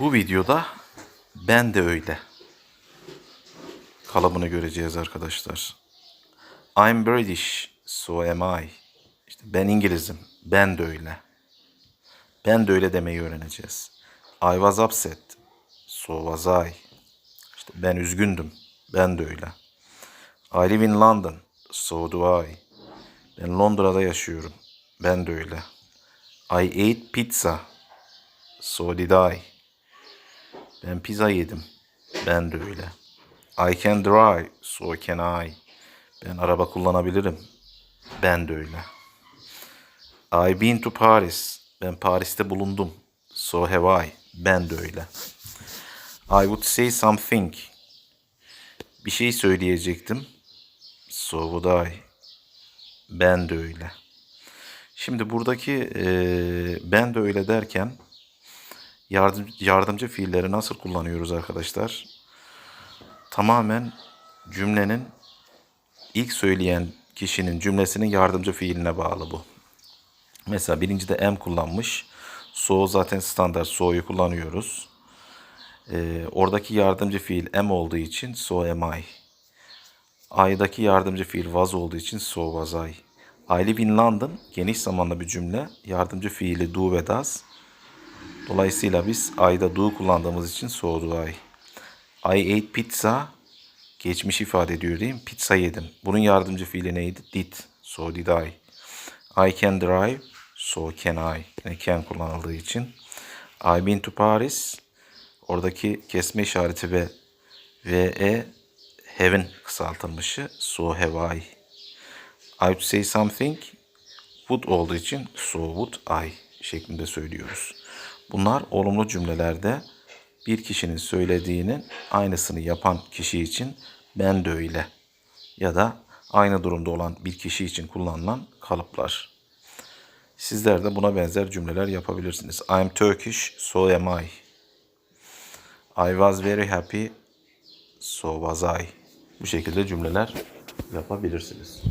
Bu videoda ben de öyle kalıbını göreceğiz arkadaşlar. I'm British, so am I. İşte ben İngilizim, ben de öyle. Ben de öyle demeyi öğreneceğiz. I was upset, so was I. İşte ben üzgündüm, ben de öyle. I live in London, so do I. Ben Londra'da yaşıyorum, ben de öyle. I ate pizza, so did I. Ben pizza yedim, ben de öyle. I can drive, so can I. Ben araba kullanabilirim, ben de öyle. I been to Paris. Ben Paris'te bulundum. So have I. Ben de öyle. I would say something. Bir şey söyleyecektim. So would I. Ben de öyle. Şimdi buradaki eee, ben de öyle derken yardım, yardımcı fiilleri nasıl kullanıyoruz arkadaşlar? Tamamen cümlenin ilk söyleyen kişinin cümlesinin yardımcı fiiline bağlı bu. Mesela birincide am kullanmış. So zaten standart so'yu kullanıyoruz. Ee, oradaki yardımcı fiil am olduğu için so am I. I'daki yardımcı fiil was olduğu için so was I. I live in London geniş zamanlı bir cümle. Yardımcı fiili do ve does. Dolayısıyla biz I'da do kullandığımız için so do I. Ate pizza geçmiş ifade ediyor değil mi? Pizza yedim. Bunun yardımcı fiili neydi? Did. So did I. I can drive. So can I. Yine can kullanıldığı için. I been to Paris. Oradaki kesme işareti ve ve have'in kısaltılmışı. So have I. I say something. Would olduğu için so would I şeklinde söylüyoruz. Bunlar olumlu cümlelerde bir kişinin söylediğinin aynısını yapan kişi için ben de öyle ya da aynı durumda olan bir kişi için kullanılan kalıplar. Sizler de buna benzer cümleler yapabilirsiniz. I'm Turkish, so am I. I was very happy, so was I. Bu şekilde cümleler yapabilirsiniz.